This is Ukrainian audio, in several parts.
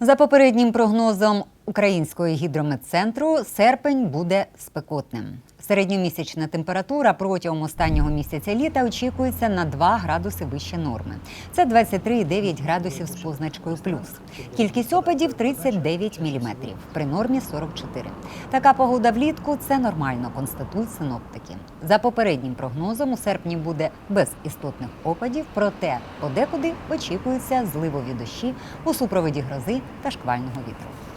За попереднім прогнозом Українського гідрометцентру, серпень буде спекотним. Середньомісячна температура протягом останнього місяця літа очікується на 2 градуси вище норми. Це 23,9 градусів з позначкою плюс. Кількість опадів 39 міліметрів, при нормі 44. Така погода влітку це нормально, констатують синоптики. За попереднім прогнозом у серпні буде без істотних опадів, проте подекуди очікуються зливові дощі у супроводі грози та шквального вітру.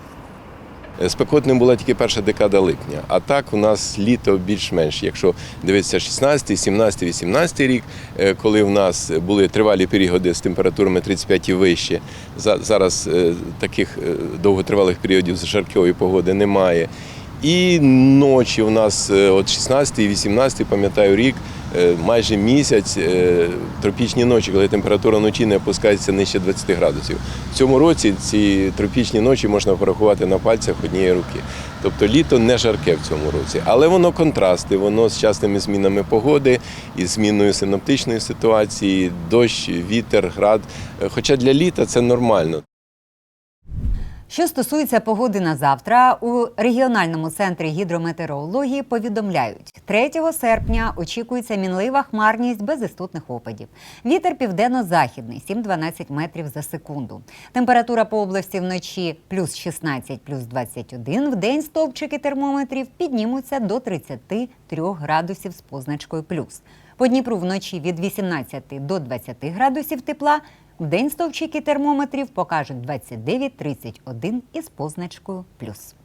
Спекотним була тільки перша декада липня. А так у нас літо більш-менш. Якщо дивитися 16, 17, 18 рік, е, коли в нас були тривалі періоди з температурами 35 і вище, за- зараз е, таких е, довготривалих періодів з жаркої погоди немає. І ночі у нас е, от 16 і 18, пам'ятаю рік, е, майже місяць е, тропічні ночі, коли температура вночі не опускається нижче 20 градусів. В цьому році ці тропічні ночі можна порахувати на пальцях однієї руки. Тобто літо не жарке в цьому році, але воно контрасти, воно з частими змінами погоди і зміною синоптичної ситуації, дощ, вітер, град. Хоча для літа це нормально. Що стосується погоди на завтра, у регіональному центрі гідрометеорології повідомляють, 3 серпня очікується мінлива хмарність без істотних опадів. Вітер південно-західний 7-12 метрів за секунду. Температура по області вночі плюс 16, плюс 21. В день стовпчики термометрів піднімуться до 33 градусів з позначкою плюс. По Дніпру вночі від 18 до 20 градусів тепла. Вдень стовпчики термометрів покажуть 29-31 із позначкою плюс.